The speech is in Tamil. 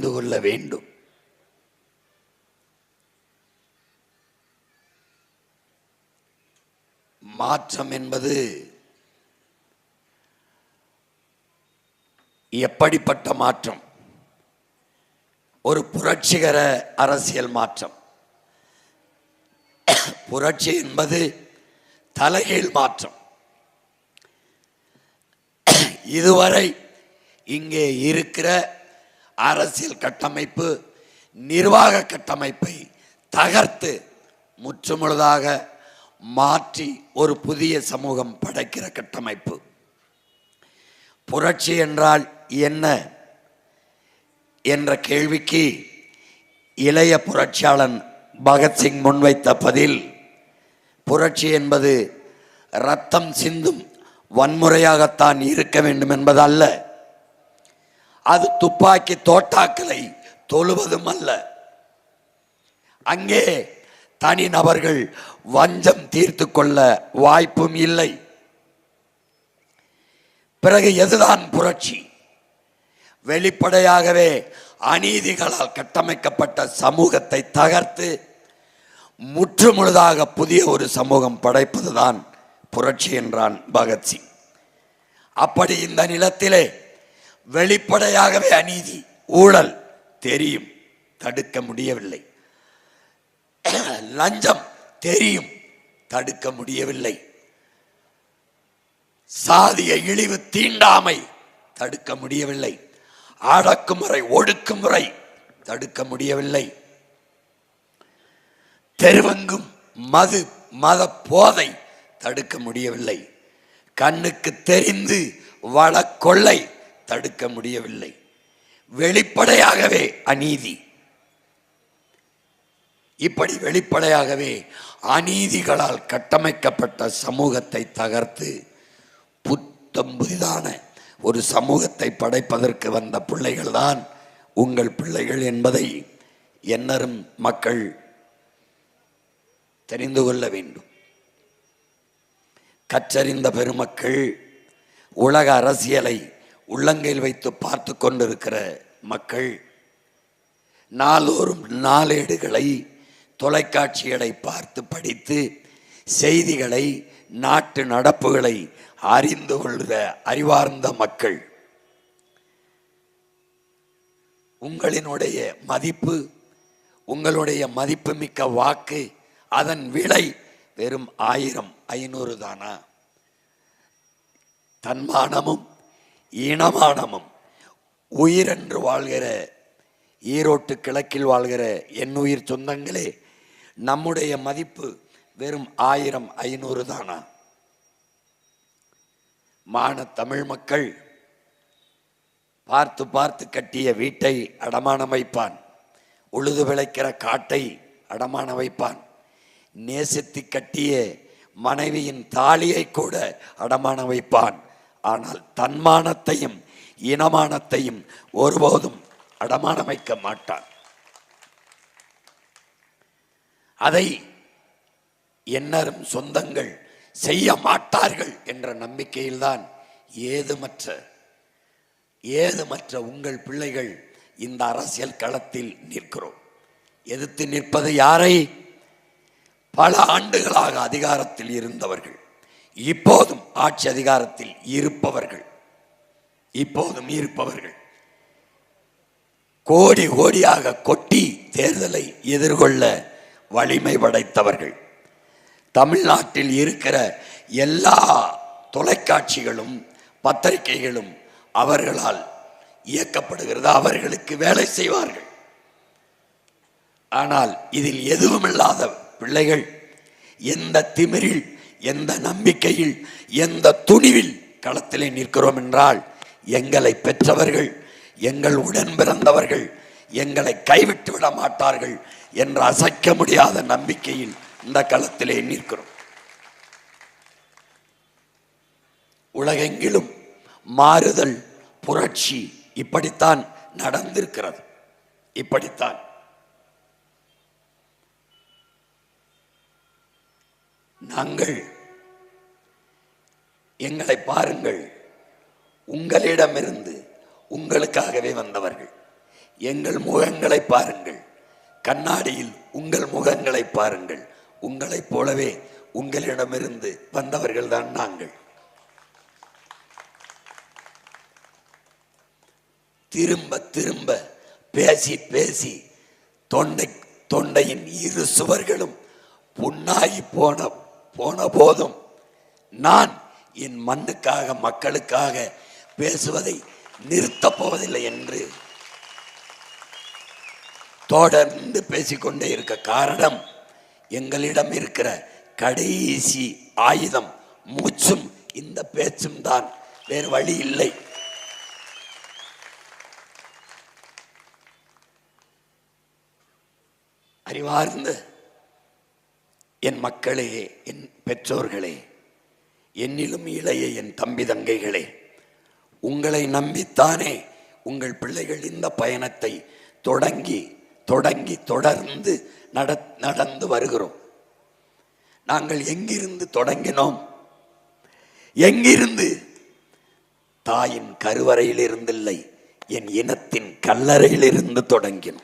தெரிந்து கொள்ள வேண்டும். மாற்றம் என்பது எப்படிப்பட்ட மாற்றம்? ஒரு புரட்சிகர அரசியல் மாற்றம். புரட்சி என்பது தலைகீழ் மாற்றம். இதுவரை இங்கே இருக்கிற அரசியல் கட்டமைப்பு நிர்வாக கட்டமைப்பை தகர்த்து முற்றுமுழுதாக மாற்றி ஒரு புதிய சமூகம் படைக்கிற கட்டமைப்பு. புரட்சி என்றால் என்ன என்ற கேள்விக்கு இளைய புரட்சியாளன் பகத்சிங் முன்வைத்த பதில் புரட்சி என்பது ரத்தம் சிந்தும் வன்முறையாகத்தான் இருக்க வேண்டும் என்பதல்ல. அது துப்பாக்கி தோட்டாக்களை தொழுவதும் அல்ல. அங்கே தனி நபர்கள் வஞ்சம் தீர்த்து கொள்ள வாய்ப்பும் இல்லை. பிறகு எதுதான் புரட்சி? வெளிப்படையாகவே அநீதிகளால் கட்டமைக்கப்பட்ட சமூகத்தை தகர்த்து முற்றுமுழுதாக புதிய ஒரு சமூகம் படைப்பதுதான் புரட்சி என்றான் பகத்சிங். அப்படி இந்த நிலத்திலே வெளிப்படையாகவே அநீதி ஊழல் தெரியும். தடுக்க முடியவில்லை. லஞ்சம் தெரியும். தடுக்க முடியவில்லை. சாதிய இழிவு தீண்டாமை தடுக்க முடியவில்லை. அடக்குமுறை ஒடுக்குமுறை தடுக்க முடியவில்லை. தெருவெங்கும் மது மத போதை தடுக்க முடியவில்லை. கண்ணுக்கு தெரிந்து வள கொள்ளை தடுக்க முடியவில்லை. வெளிப்படையாகவே அநீதி. இப்படி வெளிப்படையாகவே அநீதிகளால் கட்டமைக்கப்பட்ட சமூகத்தை தகர்த்து புத்தம் புதிதான ஒரு சமூகத்தை படைப்பதற்கு வந்த பிள்ளைகள்தான் உங்கள் பிள்ளைகள் என்பதை எண்ணரும் மக்கள் தெரிந்து கொள்ள வேண்டும். கற்றறிந்த பெருமக்கள் உலக அரசியலை உள்ளங்கையில் வைத்து பார்த்து கொண்டிருக்கிற மக்கள் நாளோறும் நாளேடுகளை தொலைக்காட்சிகளை பார்த்து படித்து செய்திகளை நாட்டு நடப்புகளை அறிந்து கொள்கிற அறிவார்ந்த மக்கள். உங்களினுடைய மதிப்பு உங்களுடைய மதிப்புமிக்க வாக்கு அதன் விலை வெறும் ஆயிரம் ஐநூறு தானா? தன்மானமும் இனமானமும். உயிரென்று வாழ்கிற ஈரோட்டு கிழக்கில் வாழ்கிற என் உயிர் சொந்தங்களே நம்முடைய மதிப்பு வெறும் ஆயிரம் ஐநூறு தானா? மான தமிழ் மக்கள் பார்த்து பார்த்து கட்டிய வீட்டை அடமானம் வைப்பான். உழுது விளைக்கிற காட்டை அடமான வைப்பான். நேசித்து கட்டிய மனைவியின் தாலியை கூட அடமான வைப்பான். ஆனால் தன்மானத்தையும் இனமானத்தையும் ஒருபோதும் அடமானம் வைக்க அதை எண்ணரும் சொந்தங்கள் செய்ய மாட்டார்கள் என்ற நம்பிக்கையில்தான் ஏதுமற்ற ஏதுமற்ற உங்கள் பிள்ளைகள் இந்த அரசியல் களத்தில் நிற்கிறோம். எதிர்த்து நிற்பது யாரை? பல ஆண்டுகளாக அதிகாரத்தில் இருந்தவர்கள். இப்போதும் ஆட்சி அதிகாரத்தில் இருப்பவர்கள். இப்போதும் இருப்பவர்கள். கோடி கோடியாக கொட்டி தேர்தலை எதிர்கொள்ள வலிமை படைத்தவர்கள். தமிழ்நாட்டில் இருக்கிற எல்லா தொலைக்காட்சிகளும் பத்திரிகைகளும் அவர்களால் இயக்கப்படுகிறது. அவர்களுக்கு வேலை செய்வார்கள். ஆனால் இதில் எதுவுமில்லாத பிள்ளைகள் எந்த திமிரில் எந்த நம்பிக்கையில் எந்த துணிவில் களத்திலே நிற்கிறோம் என்றால் எங்களை பெற்றவர்கள் எங்கள் உடன் பிறந்தவர்கள் எங்களை கைவிட்டு விட மாட்டார்கள் என்று அசைக்க முடியாத நம்பிக்கையில் இந்த களத்திலே நிற்கிறோம். உலகெங்கிலும் மாறுதல் புரட்சி இப்படித்தான் நடந்திருக்கிறது. இப்படித்தான். நாங்கள் எங்களை பாருங்கள். உங்களிடமிருந்து உங்களுக்காகவே வந்தவர்கள். எங்கள் முகங்களை பாருங்கள். கண்ணாடியில் உங்கள் முகங்களை பாருங்கள். உங்களைப் போலவே உங்களிடமிருந்து வந்தவர்கள் தான் நாங்கள். திரும்ப திரும்ப பேசி பேசி தொண்டை தொண்டையின் இரு சுவர்களும் புண்ணாகி போன போன போதும் நான் என் மண்ணுக்காக மக்களுக்காக பேசுவதை நிறுத்தப் போவதில்லை என்று தொடர்ந்து பேசிக்கொண்டே இருக்க காரணம் எங்களிடம் இருக்கிற கடைசி ஆயுதம். மூச்சும் இந்த பேச்சும் தான். வேறு வழி இல்லை. அறிவார்ந்து என் மக்களே என் பெற்றோர்களே என்னிலும் இளைய என் தம்பி தங்கைகளே உங்களை நம்பித்தானே உங்கள் பிள்ளைகள் இந்த பயணத்தை தொடங்கி தொடங்கி தொடர்ந்து நட நடந்து வருகிறோம். நாங்கள் எங்கிருந்து தொடங்கினோம்? எங்கிருந்து? தாயின் கருவறையிலிருந்தில்லை என் இனத்தின் கல்லறையிலிருந்து தொடங்கினோம்.